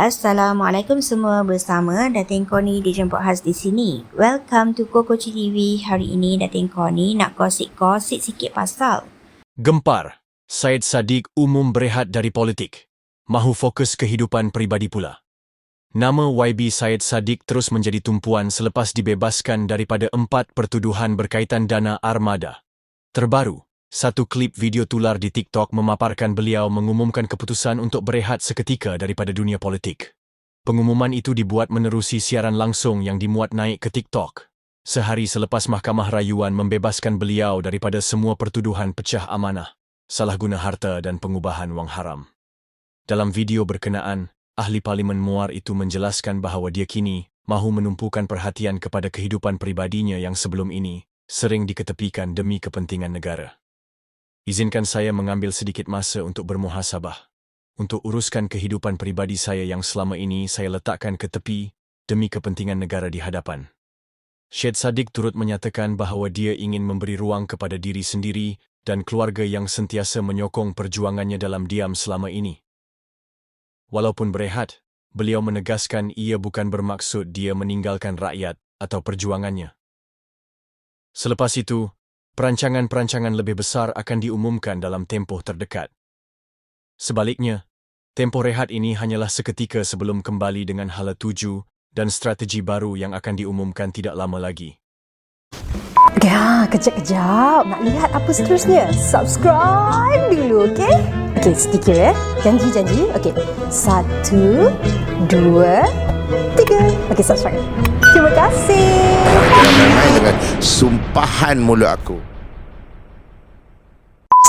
Assalamualaikum semua bersama Datin Koni dijemput khas di sini. Welcome to Koko TV. Hari ini Datin Koni nak gosip-gosip sikit pasal Gempar. Syed Saddiq umum berehat dari politik. Mahu fokus kehidupan peribadi pula. Nama YB Syed Saddiq terus menjadi tumpuan selepas dibebaskan daripada empat pertuduhan berkaitan dana armada. Terbaru, satu klip video tular di TikTok memaparkan beliau mengumumkan keputusan untuk berehat seketika daripada dunia politik. Pengumuman itu dibuat menerusi siaran langsung yang dimuat naik ke TikTok. Sehari selepas Mahkamah Rayuan membebaskan beliau daripada semua pertuduhan pecah amanah, salah guna harta dan pengubahan wang haram. Dalam video berkenaan, ahli parlimen Muar itu menjelaskan bahawa dia kini mahu menumpukan perhatian kepada kehidupan peribadinya yang sebelum ini sering diketepikan demi kepentingan negara. Izinkan saya mengambil sedikit masa untuk bermuhasabah, untuk uruskan kehidupan peribadi saya yang selama ini saya letakkan ke tepi demi kepentingan negara di hadapan. Syed Saddiq turut menyatakan bahawa dia ingin memberi ruang kepada diri sendiri dan keluarga yang sentiasa menyokong perjuangannya dalam diam selama ini. Walaupun berehat, beliau menegaskan ia bukan bermaksud dia meninggalkan rakyat atau perjuangannya. Selepas itu, perancangan-perancangan lebih besar akan diumumkan dalam tempoh terdekat. Sebaliknya, tempoh rehat ini hanyalah seketika sebelum kembali dengan hala tuju dan strategi baru yang akan diumumkan tidak lama lagi. Ya, kejap-kejap. Nak lihat apa seterusnya? Subscribe dulu, okey? Okey, sedikit ya. Janji-janji. Okey. Satu, dua, tiga. Okey, subscribe. Terima kasih. Dengan sumpahan mulut aku.